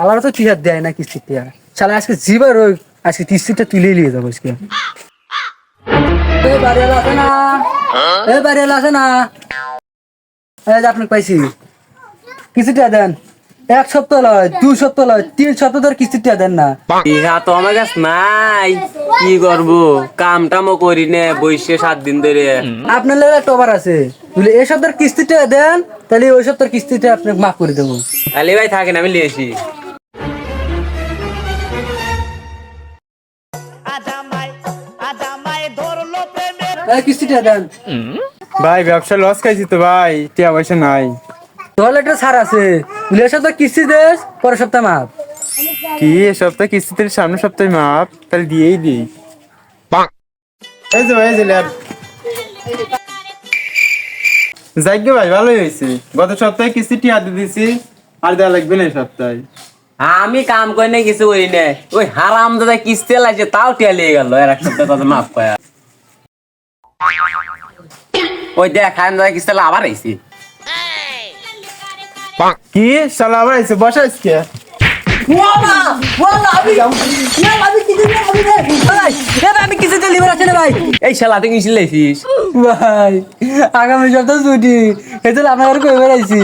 শালারা তো টিহার দেয় না কিস্তির টিহার শালা আজকে জিবার ওই আজকে কিস্তিটা তুলে নিয়ে যাব আজকে। বাড়িওয়ালা আছে না। এ বাড়িওয়ালা আছে না। এই যে পাইছি। কিস্তিটা দেন। এক সপ্তাহ লয় দুই সপ্তাহ লয় তিন সপ্তাহ ধরে কিস্তিটা দেন না। ইহা তো আমার কাছে নাই। কি করব? কাম টামও করি নে সাত দিন ধরে। আপনার লেগে একটা অফার আছে। বলে এই সপ্তাহের কিস্তিটা দেন তাহলে ওই সপ্তাহের কিস্তিটা আপনাকে মাফ করে দেবো। ভাই থাকেন আমি লিয়েছি এই কিস্তিটা দেন। ভাই ব্যবসা লস খাইছি তো ভাই টিয়া পয়সা নাই। তাহলে একটা ছাড় আছে। সপ্তাহ কিস্তি দেস পরের সপ্তাহ মাফ কি এ সপ্তাহে কিস্তিতে সামনে সপ্তাহে মাপ তাহলে দিয়েই দিই। এই যে ভাই এই যে ল্যাব। ভাই ভালোই হয়েছে। গত সপ্তাহে কিস্তি টিয়া দিয়ে দিছি আর দেওয়া লাগবে না এই সপ্তাহে। আমি কাম করি না কিছু করি না ওই হারাম দাদা কিস্তি লাগছে তাও টিয়া লিয়ে গেল। এর এক সপ্তাহ কত মাফ পায় ওই দেখ হারাম দাদা কিস্তি আবার আইছি কি? সালা আবার আইছে বসা আজকে আমি এই শালা তুই ভাই আগামী সপ্তাহ ছুটি। এই আপনার কই বেড়াইছি